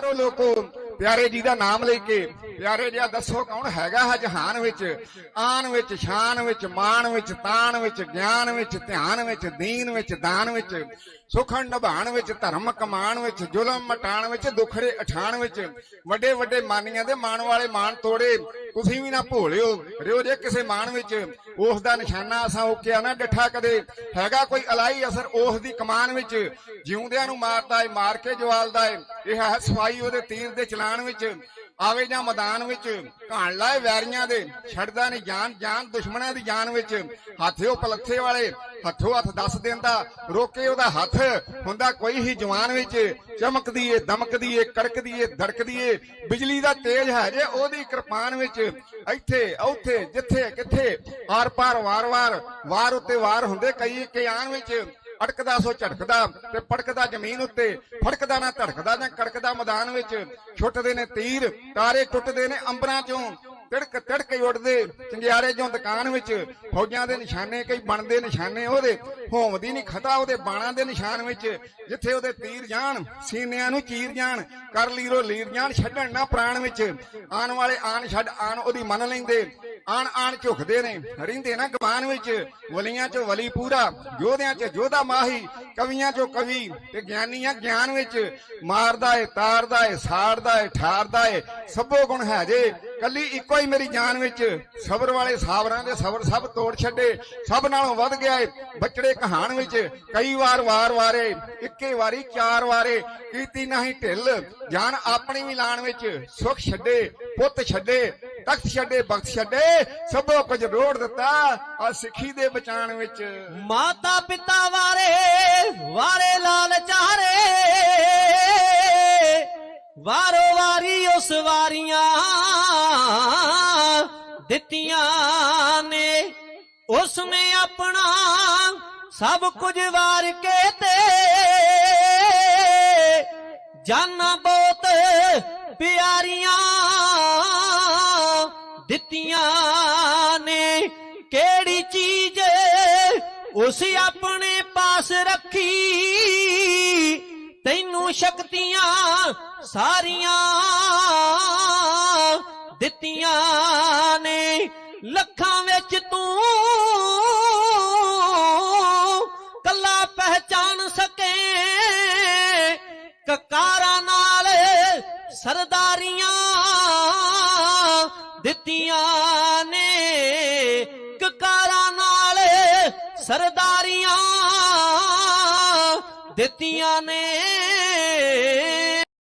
ਮਾਰੋ ਲੋਕੋ ਪਿਆਰੇ ਜੀ ਦਾ ਨਾਮ ਲੈ ਕੇ ਪਿਆਰੇ ਜਿਹਾ ਦੱਸੋ ਕੌਣ ਹੈਗਾ ਹੈ ਜਹਾਨ ਵਿੱਚ? ਆਨ ਵਿੱਚ, ਸ਼ਾਨ ਵਿੱਚ, ਮਾਣ ਵਿੱਚ ਤਾਨ ਵਿੱਚ, ਗਿਆਨ ਵਿੱਚ, ਧਿਆਨ ਵਿੱਚ, ਦੀਨ ਵਿੱਚ, ਦਾਨ ਵਿੱਚ, ਸੁਖਣ ਨਿਭਾਣ ਵਿੱਚ, ਧਰਮ ਕਮਾਣ ਵਿੱਚ, ਜ਼ੁਲਮ ਮਟਾਣ ਵਿੱਚ ਦੁਖੜੇ ਅਠਾਣ ਵਿੱਚ ਵੱਡੇ ਵੱਡੇ ਮਾਨੀਆਂ ਦੇ ਮਾਣ ਵਾਲੇ ਮਾਣ ਤੋੜੇ। ਤੁਸੀਂ ਵੀ ਨਾ ਭੋਲਿਓ ਰਿਓ ਜੇ ਕਿਸੇ ਮਾਣ ਵਿੱਚ, ਉਸ ਦਾ ਨਿਸ਼ਾਨਾ ਅਸਾਂ ਓਕਿਆ ਨਾ ਡਿੱਠਾ ਕਦੇ। ਹੈਗਾ ਕੋਈ ਅਲਾਈ ਅਸਰ ਉਸ ਦੀ ਕਮਾਨ ਵਿੱਚ, ਜਿਉਂਦਿਆਂ ਨੂੰ ਮਾਰਦਾ ਏ, ਮਾਰ ਕੇ ਜਵਾਲਦਾ ਏ। ਇਹ ਹੈ ਸਫ਼ਾਈ ਉਹਦੇ ਤੀਰ ਦੇ ਚਲਾਣ ਵਿੱਚ। ਆਵੇ ਜਾਂ ਮੈਦਾਨ ਵਿੱਚ ਘਾਣ ਲਾਏ ਵੈਰੀਆਂ ਦੇ, ਛੱਡਦਾ ਨਹੀਂ ਜਾਨ ਜਾਨ ਦੁਸ਼ਮਣਾਂ ਦੀ ਜਾਨ ਵਿੱਚ। ਹੱਥਿਓ ਪਲੱਥੇ ਵਾਲੇ, ਹੱਥੋਂ ਹੱਥ ਦੱਸ ਦਿੰਦਾ, ਰੋਕੇ ਉਹਦਾ ਹੱਥ। ਹੁੰਦਾ ਕੋਈ ਹੀ ਜਵਾਨ ਵਿੱਚ ਚਮਕਦੀ ਏ ਦਮਕਦੀ ਏ ਕੜਕਦੀ ਏ ਧੜਕਦੀ ਏ ਬਿਜਲੀ ਦਾ ਤੇਜ ਹੈ ਜੇ ਉਹਦੀ ਕਿਰਪਾਨ ਵਿੱਚ। ਇੱਥੇ, ਉੱਥੇ, ਜਿੱਥੇ, ਕਿੱਥੇ। ਆਰ ਪਾਰ ਵਾਰ-ਵਾਰ, ਵਾਰ ਉੱਤੇ ਵਾਰ ਹੁੰਦੇ ਕਈ ਕਿਆਨ ਵਿੱਚ। ਅੜਕਦਾ ਸੋ ਝਟਕਦਾ ਤੇ ਪੜਕਦਾ ਜ਼ਮੀਨ ਉੱਤੇ। ਫੜਕਦਾ ਨਾ ਧੜਕਦਾ ਨਾ ਕੜਕਦਾ ਮੈਦਾਨ ਵਿੱਚ। ਛੁੱਟਦੇ ਨੇ ਤੀਰ, ਤਾਰੇ ਟੁੱਟਦੇ ਨੇ ਅੰਬਰਾਂ ਚੋਂ। ਤਿੜਕ ਤਿੜਕ ਉੱਡਦੇ ਚੰਗਿਆੜੇ ਚੋਂ ਦੁਕਾਨ ਵਿੱਚ। ਫੌਜਾਂ ਦੇ ਨਿਸ਼ਾਨੇ, ਕਈ ਬਣਦੇ ਨਿਸ਼ਾਨੇ ਉਹਦੇ। ਹੋਮਦੀ ਨਹੀਂ ਖਤਾ ਉਹਦੇ ਬਾਣਾਂ ਦੇ ਨਿਸ਼ਾਨ ਵਿੱਚ। ਜਿੱਥੇ ਉਹਦੇ ਤੀਰ ਜਾਣ, ਸੀਨਿਆਂ ਨੂੰ ਚੀਰ ਜਾਣ, ਕਰ ਲੀਰੋ ਲੀਰ ਜਾਣ, ਛੱਡਣ ਨਾ ਪ੍ਰਾਣ ਵਿੱਚ। ਆਉਣ ਵਾਲੇ ਆਣ ਛੱਡ ਆਣ ਉਹਦੀ ਮੰਨ ਲੈਂਦੇ। ਆਣ ਆਣ ਝੁਕਦੇ ਨੇ ਰਹਿੰਦੇ ਨਾ ਗਵਾਨ ਵਿੱਚ। ਵਲੀਆਂ ਚੋਂ ਵਲੀ ਪੂਰਾ, ਯੋਧਿਆਂ ਚ ਯੋਧਾ ਮਾਹੀ, ਕਵੀਆਂ ਚੋਂ ਕਵੀ ਤੇ ਗਿਆਨੀਆਂ ਗਿਆਨ ਵਿੱਚ। ਮਾਰਦਾ ਏ, ਤਾਰਦਾ ਏ, ਸਾੜਦਾ ਏ, ਠਾਰਦਾ ਏ, ਸਭੋ ਗੁਣ ਹੈ ਜੇ। ਕੱਲੀ ਇੱਕੋ ਹੀ ਮੇਰੀ ਜਾਨ ਵਿੱਚ। ਸਬਰ ਵਾਲੇ ਸਾਬਰਾਂ ਦੇ ਸਬਰ ਸਭ ਤੋੜ ਛੱਡੇ। ਸਭ ਨਾਲੋਂ ਵੱਧ ਗਿਆ ਏ ਬਚੜੇ ਕਹਾਣ ਵਿੱਚ। ਕਈ ਵਾਰ ਵਾਰ ਵਾਰੇ, ਇੱਕੇ ਵਾਰੀ ਚਾਰ ਵਾਰੇ। ਕੀਤੀ ਨਹੀਂ ਢਿੱਲ। ਜਾਨ ਆਪਣੀ ਵੀ ਲਾਣ ਵਿੱਚ। ਸੁਖ ਛੱਡੇ, ਪੁੱਤ ਛੱਡੇ। ਤਖਤ ਛੱਡੇ ਬਖਤ ਛੱਡੇ, ਸਭੋ ਕੁਝ ਰੋੜ ਦਿੱਤਾ ਆ ਸਿੱਖੀ ਦੇ ਬਚਾਣ ਵਿੱਚ। ਮਾਤਾ ਪਿਤਾ ਵਾਰੇ ਵਾਰੇ ਲਾਲ ਚਾਰੇ, ਵਾਰੋ ਵਾਰੀ ਉਸ ਵਾਰੀਆਂ ਦਿੱਤੀਆਂ ਨੇ। ਉਸ ਨੇ ਆਪਣਾ ਸਭ ਕੁਝ ਵਾਰ ਕੇ ਤੇ ਜਾਨਾਂ ਬਹੁਤ ਪਿਆਰੀਆਂ ਦਿੱਤੀਆਂ ਨੇ ਕਿਹੜੀ ਚੀਜ਼ ਉਸ ਆਪਣੇ ਪਾਸ ਰੱਖੀ? ਤੈਨੂੰ ਸ਼ਕਤੀਆਂ ਸਾਰੀਆਂ ਦਿੱਤੀਆਂ ਨੇ। ਲੱਖਾਂ ਵਿੱਚ ਤੂੰ ਕੱਲਾ ਪਹਿਚਾਨ ਸਕੇ। ਕਕਾਰਾਂ ਨਾਲ ਸਰਦਾਰੀਆਂ ਦਿੱਤੀਆਂ ਨੇ ਕਕਾਰਾਂ ਨਾਲ ਸਰਦਾਰੀਆਂ ਦਿੱਤੀਆਂ ਨੇ।